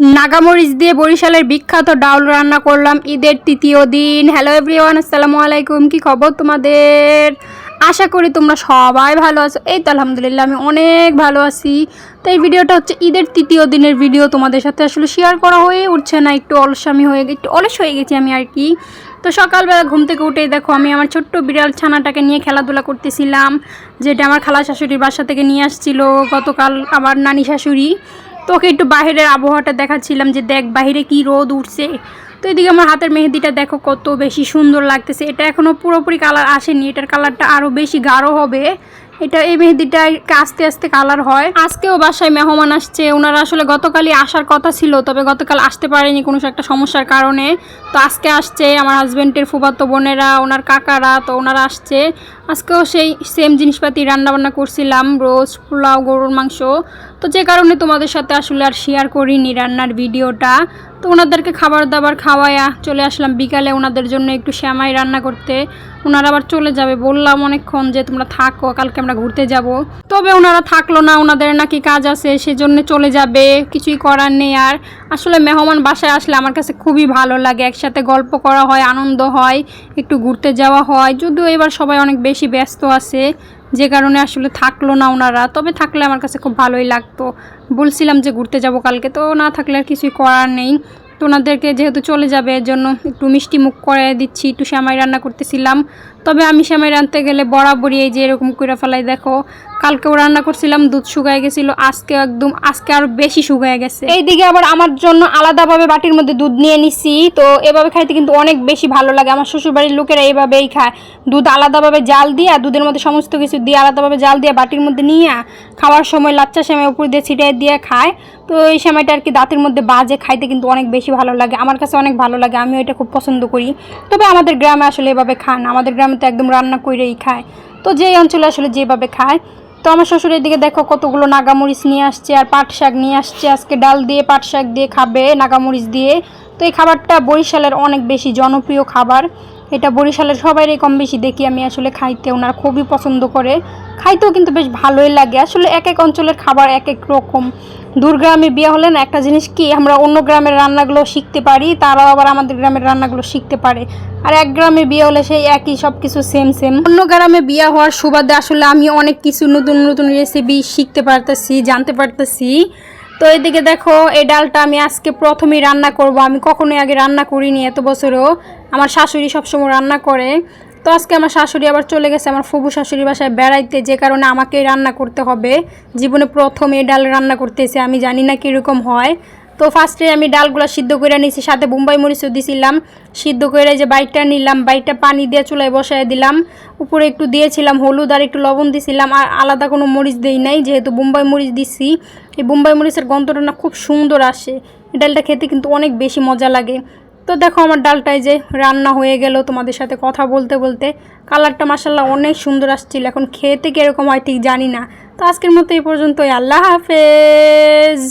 নাগামরিচ দিয়ে বরিশালের বিখ্যাত ডাউল রান্না করলাম ঈদের তৃতীয় দিন। হ্যালো এভরিওয়ান আসসালামু আলাইকুম। কি খবর তোমাদের? আশা করি তোমরা সবাই ভালো আছো। এই তো আলহামদুলিল্লাহ, আমি অনেক ভালো আছি। তো এই ভিডিওটা হচ্ছে ঈদের তৃতীয় দিনের ভিডিও। তোমাদের সাথে আসলে শেয়ার করা হয়ে উঠছে না, একটু অলসামি হয়ে একটু অলস হয়ে গেছি আমি আর কি। তো সকালবেলা ঘুম থেকে উঠেই দেখো, আমি আমার ছোট্ট বিড়াল ছানাটাকে নিয়ে খেলাধুলা করতেছিলাম, যেটা আমার খালা শাশুড়ির বাসা থেকে নিয়ে আসছিল গতকাল আমার নানি শাশুড়ি। তোকে একটু বাইরের আবহাওয়াটা দেখাচ্ছিলাম যে দেখ বাইরে কি রোদ উঠছে। তো এদিকে আমার হাতের মেহেদিটা দেখো কত বেশি সুন্দর লাগতেছে। এটা এখনও পুরোপুরি কালার আসেনি, এটার কালারটা আরও বেশি গাঢ় হবে। এটা এই মেহেদিটা আস্তে আস্তে কালার হয়। আজকেও বাসায় মেহমান আসছে, ওনারা আসলে গতকালই আসার কথা ছিল, তবে গতকাল আসতে পারেনি কোনো একটা সমস্যার কারণে। তো আজকে আসছে আমার হাজব্যান্ডের ফুবাতো বোনেরা, ওনার কাকারা, তো ওনারা আসছে। আজকেও সেই সেম জিনিসপাতি রান্নাবান্না করছিলাম, রোজ পোলাও, গরুর মাংস। তো যে কারণে তোমাদের সাথে আসলে আর শেয়ার করিনি রান্নার ভিডিওটা। তো ওনাদেরকে খাবার দাবার খাওয়ায়া চলে আসলাম বিকালে ওনাদের জন্য একটু শ্যামাই রান্না করতে। ওনারা আবার চলে যাবে। বললাম অনেকক্ষণ যে তোমরা থাকো, কালকে আমরা ঘুরতে যাব। তবে ওনারা থাকল না, ওনাদের নাকি কাজ আছে, সেজন্য চলে যাবে। কিছুই করার নেই আর। আসলে মেহমান বাসায় আসলে আমার কাছে খুবই ভালো লাগে। একসাথে গল্প করা হয়, আনন্দ হয়, একটু ঘুরতে যাওয়া হয়। যদিও এবার সবাই অনেক বেশি ব্যস্ত আছে। যে কারণে আসলে থাকল না ওনারা। তবে থাকলে আমার কাছে খুব ভালোই লাগতো। বলছিলাম যে ঘুরতে যাব কালকে, তো না থাকলে আর কিছুই করার নেই। তো ওনাদেরকে যেহেতু চলে যাবে, এর জন্য একটু মিষ্টি মুখ করে দিচ্ছি, একটু শ্যামাই রান্না করতেছিলাম। তবে আমি শ্যামাই রাঁধতে গেলে বরাবরই এই যে এরকম করে ফেলাই, দেখো কালকেও রান্না করছিলাম, দুধ শুকায় গেছিল, আজকে একদম, আজকে আরও বেশি শুকায় গেছে। এইদিকে আবার আমার জন্য আলাদাভাবে বাটির মধ্যে দুধ নিয়ে নিছি, তো এভাবে খাইতে কিন্তু অনেক বেশি ভালো লাগে। আমার শ্বশুরবাড়ির লোকেরা এইভাবেই খায়। দুধ আলাদাভাবে জাল দিয়া, দুধের মধ্যে সমস্ত কিছু দিয়ে আলাদাভাবে জাল দিয়ে বাটির মধ্যে নিয়ে, খাওয়ার সময় লাচ্চা সেমাই উপর দিয়ে ছিটিয়ে দিয়ে খায়। তো এই সময়টা আর কি দাঁতের মধ্যে বাজে, খাইতে কিন্তু অনেক বেশি ভালো লাগে। আমার কাছে অনেক ভালো লাগে আমি এটা খুব পছন্দ করি। তবে আমাদের গ্রামে আসলে এভাবে খান, আমাদের গ্রামে তো একদম রান্না করেই খায়। তো যেই অঞ্চলে আসলে যেভাবে খায়। তো আমার শ্বশুরের দিকে দেখো কতগুলো নাগামরিচ নিয়ে আসছে আর পাট শাক নিয়ে আসছে। আজকে ডাল দিয়ে পাট শাক দিয়ে খাবে, নাগামরিচ দিয়ে। তো এই খাবারটা বরিশালের অনেক বেশি জনপ্রিয় খাবার। এটা বরিশালের সবাইরই কম বেশি দেখি আমি আসলে খাইতে, ওনারা খুবই পছন্দ করে। খাইতেও কিন্তু বেশ ভালোই লাগে। আসলে এক এক অঞ্চলের খাবার এক এক রকম। দূর গ্রামে বিয়ে হলে না একটা জিনিস কি, আমরা অন্য গ্রামের রান্নাগুলো শিখতে পারি, তারাও আবার আমাদের গ্রামের রান্নাগুলো শিখতে পারে। আর এক গ্রামে বিয়ে হলে সেই একই সব কিছু সেম সেম অন্য গ্রামে বিয়ে হওয়ার সুবাদে আসলে আমি অনেক কিছু নতুন নতুন রেসিপি শিখতে পারতেছি, জানতে পারতেছি। তো এদিকে দেখো, এই ডালটা আমি আজকে প্রথমেই রান্না করব। আমি কখনোই আগে রান্না করিনি এত বছরও। আমার শাশুড়ি সবসময় রান্না করে। তো আজকে আমার শাশুড়ি আবার চলে গেছে আমার ফুবু শাশুড়ি বাসায় বেড়াইতে, যে কারণে আমাকেই রান্না করতে হবে। জীবনে প্রথম এই ডাল রান্না করতেছে, আমি জানি না কীরকম হয়। তো ফার্স্টে আমি ডালগুলো সিদ্ধ করে নিয়েছি সাথে বোম্বাই মরিচও দিছিলাম। সিদ্ধ করে যে বাইটটা নিলাম, বাইটটা পানি দিয়ে চুলায় বসায় দিলাম। উপরে একটু দিয়েছিলাম হলুদ আর একটু লবণ দিছিলাম, আর আলাদা কোনো মরিচ দেই নাই, যেহেতু বোম্বাই মরিচ দিছি। এই বোম্বাই মরিচের গন্ধটা না খুব সুন্দর আসে। ডালটা খেতে কিন্তু অনেক বেশি মজা লাগে। তো দেখো আমার ডালটায় যে রান্না হয়ে গেল তোমাদের সাথে কথা বলতে বলতে। কালারটা মাসাল্লাহ অনেক সুন্দর আসছিল। এখন খেতে কীরকম হয় ঠিক জানি না। তো আজকের মতো এই পর্যন্তই। আল্লাহ হাফেজ।